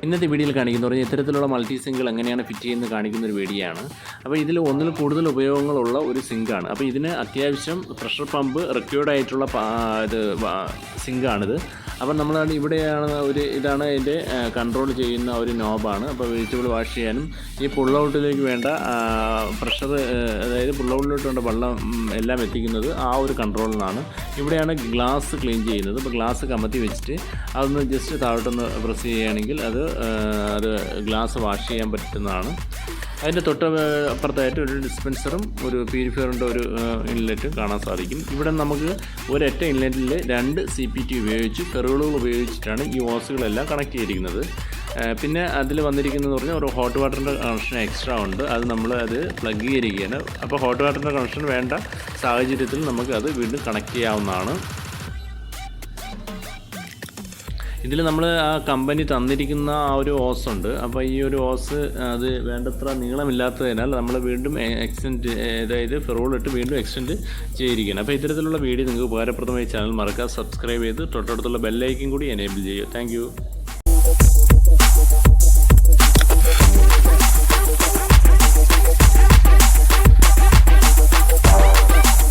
ഇന്നത്തെ വീഡിയോയിൽ കാണിക്കുന്നു. പറഞ്ഞാൽ ഇത്തരത്തിലുള്ള മൾട്ടി സിങ്കുകൾ എങ്ങനെയാണ് ഫിറ്റ് ചെയ്യുന്നത് കാണിക്കുന്ന ഒരു വീഡിയോ ആണ് അപ്പോൾ ഇതിൽ ഒന്നിൽ കൂടുതൽ ഉപയോഗങ്ങളുള്ള ഒരു സിങ്കാണ് അപ്പോൾ ഇതിന് അത്യാവശ്യം പ്രഷർ പമ്പ് റിക്വേർഡ് ആയിട്ടുള്ള ഇത് സിങ്കാണിത് അപ്പം നമ്മൾ ഇവിടെയാണ് ഒരു ഇതാണ് അതിന്റെ കൺട്രോൾ ചെയ്യുന്ന ഒരു നോബാണ് അപ്പോൾ വെജിറ്റബിൾ വാഷ് ചെയ്യാനും ഈ പുൾ ഔട്ടിലേക്ക് വേണ്ട പ്രഷർ അതായത് പുൾ വേണ്ട വെള്ളം എല്ലാം എത്തിക്കുന്നത് ആ ഒരു കൺട്രോളിനാണ് ഇവിടെയാണ് ഗ്ലാസ് ക്ലീൻ ചെയ്യുന്നത്. അപ്പോൾ ഗ്ലാസ് കമത്തി വെച്ചിട്ട് അതൊന്ന് ജസ്റ്റ് താഴോട്ടൊന്ന് പ്രസ് ചെയ്യുകയാണെങ്കിൽ അത് അത് ഗ്ലാസ് വാഷ് ചെയ്യാൻ പറ്റുന്നതാണ്. അതിന്റെ തൊട്ട് അപ്പുറത്തായിട്ട് ഒരു ഡിസ്പെൻസറും ഒരു പ്യൂരിഫയറിന്റെ ഒരു ഇൻലെറ്റും കാണാൻ സാധിക്കും. ഇവിടെ നമുക്ക് ഒരൊറ്റ ഇൻലെറ്റിൽ രണ്ട് സി പി ടി ഉപയോഗിച്ച് കെറുകളുകൾ ഉപയോഗിച്ചിട്ടാണ് ഈ ഓസുകളെല്ലാം കണക്ട് ചെയ്തിരിക്കുന്നത്. പിന്നെ അതിൽ വന്നിരിക്കുന്നതെന്ന് പറഞ്ഞാൽ ഒരു ഹോട്ട് വാട്ടറിന്റെ കണക്ഷൻ എക്സ്ട്രാ ഉണ്ട്. അത് നമ്മൾ അത് പ്ലഗ് ചെയ്തിരിക്കുകയാണ്. അപ്പോൾ ഹോട്ട് വാട്ടറിന്റെ കണക്ഷൻ വേണ്ട സാഹചര്യത്തിൽ നമുക്ക് അത് വീണ്ടും കണക്ട് ചെയ്യാവുന്നതാണ്. ഇതിൽ നമ്മൾ ആ കമ്പനി തന്നിരിക്കുന്ന ആ ഒരു ഓസ് ഉണ്ട്. അപ്പോൾ ഈ ഒരു ഓസ് അത് വേണ്ടത്ര നീളമില്ലാത്തതിനാൽ നമ്മൾ വീണ്ടും എക്സ്റ്റെൻഡ് അതായത് ഫെറോൾ ഇട്ട് വീണ്ടും എക്സ്റ്റെൻഡ് ചെയ്തിരിക്കുകയാണ്. അപ്പോൾ ഇത്തരത്തിലുള്ള വീഡിയോ നിങ്ങൾക്ക് ഉപകാരപ്രദമായി ചാനൽ മറക്കാതെ സബ്സ്ക്രൈബ് ചെയ്ത് തൊട്ടടുത്തുള്ള ബെല്ലൈക്കും കൂടി എനേബിൾ ചെയ്യുക. താങ്ക്